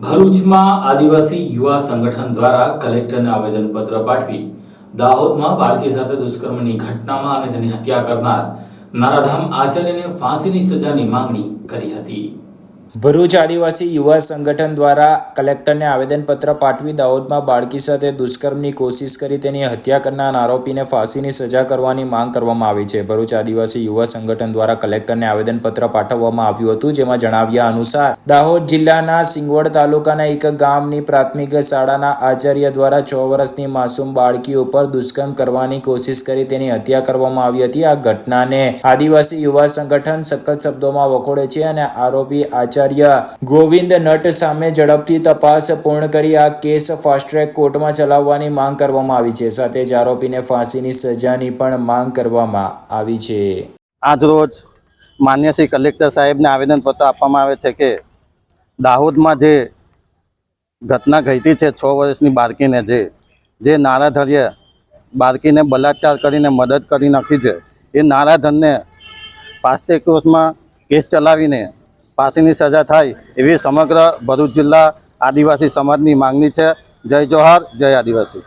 ભરૂચમાં આદિવાસી યુવા સંગઠન દ્વારા કલેક્ટરને આવેદનપત્ર પાઠવી દાહોદમાં બાળકી સાથે દુષ્કર્મની ઘટનામાં અને તેની હત્યા કરનાર નારાધામ આચાર્યને ફાંસીની સજાની માંગણી કરી હતી. ભરૂચ આદિવાસી યુવા સંગઠન દ્વારા કલેક્ટરને આવેદનપત્ર પાઠવી દાહોદમાં બાળકી સાથે દુષ્કર્મની કોશિશ કરી તેની હત્યા કરનાર આરોપીને ફાંસીની સજા કરવાની માંગ કરવામાં આવી છે. ભરૂચ આદિવાસી યુવા સંગઠન દ્વારા કલેક્ટરને આવેદનપત્ર પાઠવવામાં આવ્યું હતું, જેમાં જણાવ્યા અનુસાર, દાહોદ જિલ્લાના સિંગવડ તાલુકાના એક ગામની પ્રાથમિક શાળાના આચાર્ય દ્વારા છ વર્ષની માસૂમ બાળકી ઉપર દુષ્કર્મ કરવાની કોશિશ કરી તેની હત્યા કરવામાં આવી હતી. આ ઘટનાને આદિવાસી યુવા સંગઠન સખત શબ્દોમાં વખોડે છે અને આરોપી આચાર્ય ગોવિંદ નટ સામે ઝડપથી તપાસ પૂર્ણ કરી આ કેસ ફાસ્ટ ટ્રેક કોર્ટમાં ચલાવવાની માંગ કરવામાં આવી છે. સાથે જ આરોપીને ફાંસીની સજાની પણ માંગ કરવામાં આવી છે. આજરોજ માન્ય શ્રી કલેક્ટર સાહેબને આવેદનપત્ર આપવામાં આવે છે કે દાહોદમાં જે ઘટના ઘટી છે છ વર્ષની બાળકીને જે જે નારાધર્ય બાળકીને બલાત્કાર કરીને મદદ કરી નાખી છે, એ નારાધનને પાસ્તે કોર્સમાં કેસ ચલાવીને ફાંસીની સજા થાય એવી સમગ્ર ભરૂચ જિલ્લા આદિવાસી સમાજની માંગણી છે. જય જોહાર, જય આદિવાસી.